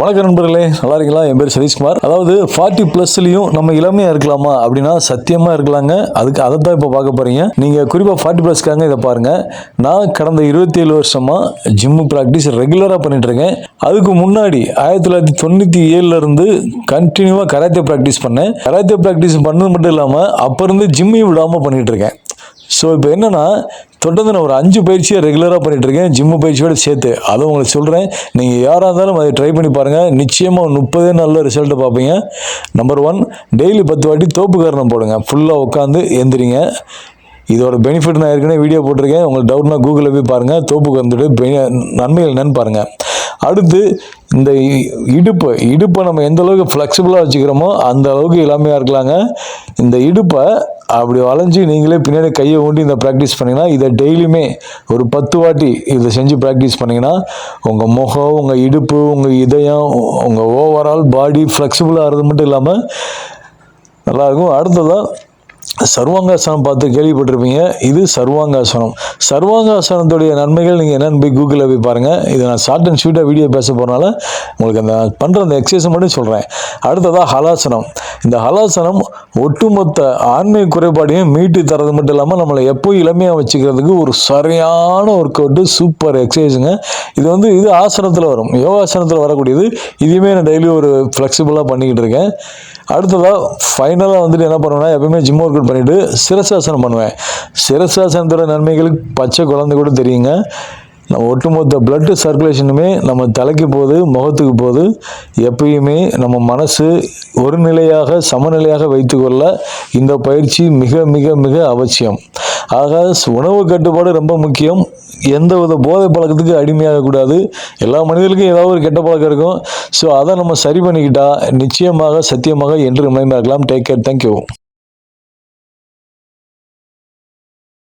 வணக்கம் நண்பர்களே நல்லா இருக்கீங்களா? என் பேர் சதீஷ்குமார். அதாவது ஃபார்ட்டி ப்ளஸ்லையும் நம்ம இளமையாக இருக்கலாமா அப்படின்னா சத்தியமாக இருக்கலாங்க. அதுக்கு அதை தான் இப்போ பார்க்க போகிறீங்க நீங்கள் குறிப்பாக ஃபார்ட்டி ப்ளஸ்க்காங்க இதை பாருங்கள் நான் கடந்த இருபத்தி ஏழு வருஷமாக ஜிம்மு ப்ராக்டிஸ் ரெகுலராக பண்ணிட்டு இருக்கேன். அதுக்கு முன்னாடி ஆயிரத்தி தொள்ளாயிரத்தி தொண்ணூற்றி ஏழுலேருந்து கண்டினியூவாக கராத்தே ப்ராக்டிஸ் பண்ணேன். கராத்தே ப்ராக்டிஸ் பண்ணது மட்டும் இல்லாமல் அப்போ இருந்து ஜிம்மையும் விடாமல் பண்ணிட்டு இருக்கேன். ஸோ இப்போ என்னன்னா தொடர்ந்து நான் ஒரு அஞ்சு பயிற்சியை ரெகுலராக பண்ணிட்டு இருக்கேன் ஜிம்மு பயிற்சியோட சேர்த்து. அதை உங்களுக்கு சொல்கிறேன் நீங்கள் யாராக இருந்தாலும் அதை ட்ரை பண்ணி பாருங்கள் நிச்சயமாக முப்பதே நல்ல ரிசல்ட்டை பார்ப்பீங்க. நம்பர் ஒன் டெய்லி பத்து வாட்டி தோப்பு காரணம் போடுங்க. ஃபுல்லாக உட்காந்து எந்திரிங்க. இதோட பெனிஃபிட் நான் ஏற்கனவே வீடியோ போட்டிருக்கேன். உங்களுக்கு டவுட்னா கூகுளில் போய் பாருங்கள் தோப்புக்கு வந்துட்டு பெ- நன்மைகள் என்னன்னு பாருங்கள் அடுத்து இந்த இடுப்பு இடுப்பை நம்ம எந்த அளவுக்கு ஃப்ளெக்சிபிளாக வச்சுக்கிறோமோ அந்த அளவுக்கு இளமையாக இருக்கலாங்க. இந்த இடுப்பை அப்படி வளைஞ்சு நீங்களே பின்னாடி கையை ஊண்டி இந்த ப்ராக்டிஸ் பண்ணிங்கன்னா இதை டெய்லியுமே ஒரு பத்து வாட்டி இதை செஞ்சு ப்ராக்டிஸ் பண்ணிங்கன்னா உங்கள் முகம் உங்கள் இடுப்பு உங்கள் இதயம் உங்கள் ஓவரால் பாடி ஃப்ளெக்சிபிளாக ஆகிறது மட்டும் இல்லாமல் நல்லாயிருக்கும் அடுத்ததான் சர்வாங்காசனம் பார்த்து கேள்விப்பட்டிருப்பீங்க. இது சர்வாங்காசனம். சர்வாங்காசனத்துடைய நன்மைகள் நீங்கள் என்னென்னு போய் கூகுளில் போய் பாருங்கள் இதை நான் ஷார்ட் அண்ட் ஸ்வீட்டாக வீடியோ பேச போகிறனால உங்களுக்கு அந்த பண்ணுற அந்த எக்ஸசைஸ் மட்டும் சொல்கிறேன் அடுத்ததாக ஹலாசனம். இந்த ஹலாசனம் ஒட்டுமொத்த ஆண்மை குறைபாடையும் மீட்டு தரது மட்டும் இல்லாமல் நம்மளை எப்போ இளமையாக வச்சுக்கிறதுக்கு ஒரு சரியான ஒர்க் அவுட்டு சூப்பர் எக்ஸசைஸுங்க இது வந்து இது ஆசனத்தில் வரும். யோகாசனத்தில் வரக்கூடியது. இதுவுமே நான் டெய்லி ஒரு ஃப்ளெக்சிபிளாக பண்ணிக்கிட்டு இருக்கேன். அடுத்ததாக ஃபைனலாக வந்துட்டு என்ன பண்ணுவேன்னா எப்பவுமே ஜிம் ஒர்க் அவுட் பண்ணிவிட்டு சிரசாசனம் பண்ணுவேன். சிரசாசனத்தோட நன்மைகளுக்கு பச்சை குழந்தை கூட தெரியுங்க. நம்ம ஒட்டுமொத்த பிளட் சர்க்குலேஷனுமே நம்ம தலைக்கு போது முகத்துக்கு போது எப்பயுமே நம்ம மனசு ஒரு நிலையாக சமநிலையாக வைத்துக்கொள்ள இந்த பயிற்சி மிக மிக மிக அவசியம். ஆக உணவு கட்டுப்பாடு ரொம்ப முக்கியம். எந்த வித போதை பழக்கத்துக்கு அடிமையாகக்கூடாது எல்லா மனிதர்களுக்கும் ஏதாவது ஒரு கெட்ட பழக்கம் இருக்கும். ஸோ அதை நம்ம சரி பண்ணிக்கிட்டா நிச்சயமாக சத்தியமாக என்று மயமாக்கலாம் டேக் கேர் தேங்க்யூ